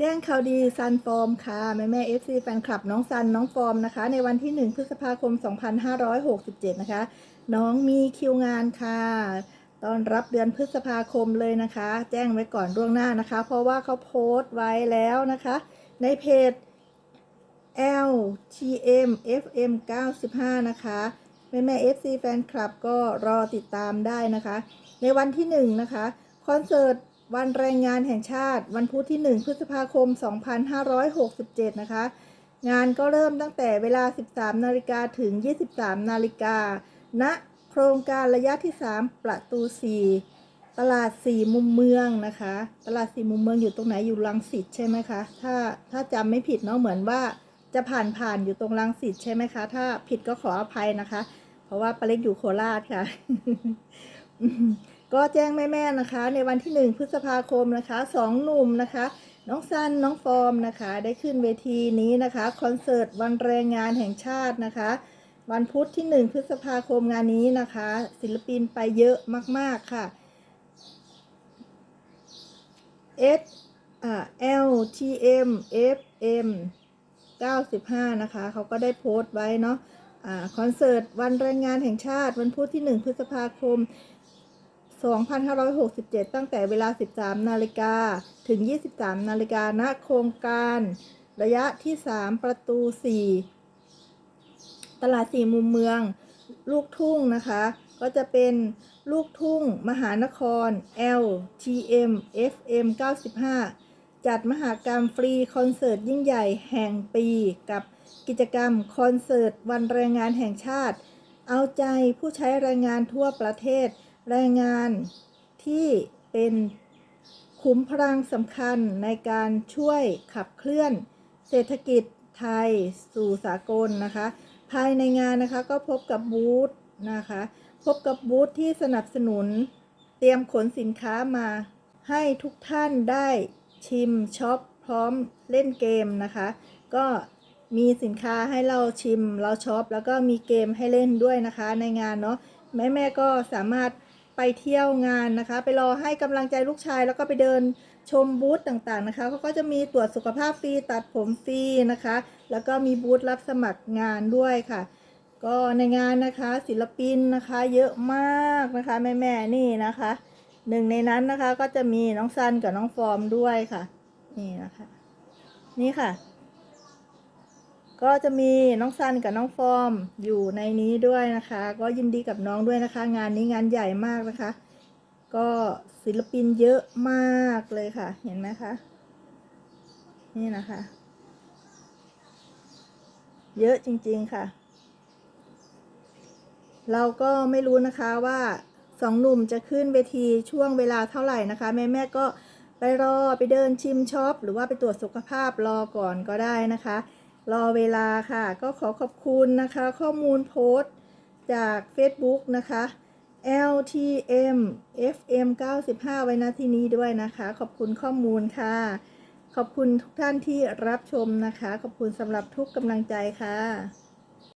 แจ้งข่าวดีซันฟอร์มค่ะ แม่แม่เอฟซีแฟนคลับน้องซันน้องฟอร์มนะคะ ในวันที่ 1 พฤษภาคม 2567 นะคะ น้องมีคิวงานค่ะตอนรับเดือนพฤษภาคมเลยนะคะ แจ้งไว้ก่อนล่วงหน้านะคะ เพราะว่าเขาโพสต์ไว้แล้วนะคะ ในเพจ LTM FM 95 นะคะ แม่แม่ FC แฟนคลับก็รอติดตามได้นะคะ ในวันที่ 1 นะคะ คอนเสิร์ต วันแรงงานแห่งชาติ วันพุธที่ 1 พฤษภาคม 2567 นะคะ งานก็เริ่มตั้งแต่เวลา 13 นาฬิกาถึง 23 นาฬิกาณโครงการระยะที่ 3 ประตู 4 ตลาด 4 มุมเมืองนะคะ ตลาด 4 มุมเมืองอยู่ตรงไหนอยู่รังสิตใช่ไหมคะ ถ้าถ้าจำไม่ผิดเนาะเหมือนว่าจะผ่านผ่านอยู่ตรงรังสิตใช่ไหมคะ ถ้าผิดก็ขออภัยนะคะ เพราะว่าปาเล็กอยู่โคราชค่ะ ก็แจ้งแม่ๆนะคะ ในวันที่ 1 พฤษภาคมนะคะสองหนุ่มนะคะ น้องซันน้องฟอร์มนะคะ ได้ขึ้นเวทีนี้นะคะคอนเสิร์ตวันแรงงานแห่งชาตินะคะ วันพุธที่ 1 พฤษภาคมงานนี้นะคะ ศิลปินไปเยอะมากๆค่ะ S อ่า L T M F M 95 นะคะ เขาก็ได้โพสต์ไว้เนาะอ่าคอนเสิร์ตวันแรงงานแห่งชาติ วันพุธที่ 1 พฤษภาคม 2567 ตั้งแต่เวลา 13 นาฬิกา ถึง 23 นาฬิกาณโครงการ ระยะที่ 3 ประตู 4 ตลาดสี่มุมเมือง ลูกทุ่งนะคะ ก็จะเป็นลูกทุ่ง มหานคร L T M F M 95 จัดมหากรรมฟรีคอนเสิร์ตยิ่งใหญ่แห่งปีกับกิจกรรมคอนเสิร์ตวันแรงงานแห่งชาติ เอาใจผู้ใช้แรงงานทั่วประเทศ แรงงานที่เป็นขุมพลังสำคัญในการช่วยขับเคลื่อน เศรษฐกิจไทยสู่สากลนะคะ ภายในงานนะคะก็พบกับบูธนะคะ พบกับบูธที่สนับสนุน เตรียมขนสินค้ามาให้ทุกท่านได้ชิมช็อปพร้อมเล่นเกมนะคะ ก็มีสินค้าให้เราชิมเราช็อปแล้วก็มีเกมให้เล่นด้วยนะคะในงานเนาะแม่แม่ก็สามารถ ไปเที่ยวงานนะคะ ไปรอให้กำลังใจลูกชาย แล้วก็ไปเดินชมบูธต่างๆนะคะเขาก็จะมีตรวจสุขภาพฟรีตัดผมฟรีนะคะ แล้วก็มีบูธรับสมัครงานด้วยค่ะ ก็ในงานนะคะศิลปินนะคะ เยอะมากนะคะแม่แม่ๆนี่นะคะหนึ่งในนั้นนะคะก็จะมีน้องซันกับน้องฟอร์มด้วยค่ะ นี่นะคะ นี่ค่ะ ก็จะมีน้องซันกับน้องฟอร์มอยู่ในนี้ด้วยนะคะ ก็ยินดีกับน้องด้วยนะคะ งานนี้งานใหญ่มากนะคะ ก็ศิลปินเยอะมากเลยค่ะ เห็นไหมคะ นี่นะคะ เยอะจริงๆค่ะ เราก็ไม่รู้นะคะว่าสองหนุ่มจะขึ้นเวทีช่วงเวลาเท่าไหร่นะคะ แม่แม่ก็ไปรอไปเดินชิมช็อปหรือว่าไปตรวจสุขภาพรอก่อนก็ได้นะคะ รอเวลาค่ะ ก็ขอขอบคุณนะคะ ข้อมูลโพสต์จาก Facebook นะคะ LTM FM 95 ไว้นะที่นี้ด้วยนะคะ ขอบคุณข้อมูลค่ะ ขอบคุณทุกท่านที่รับชมนะคะ ขอบคุณสำหรับทุกกำลังใจค่ะ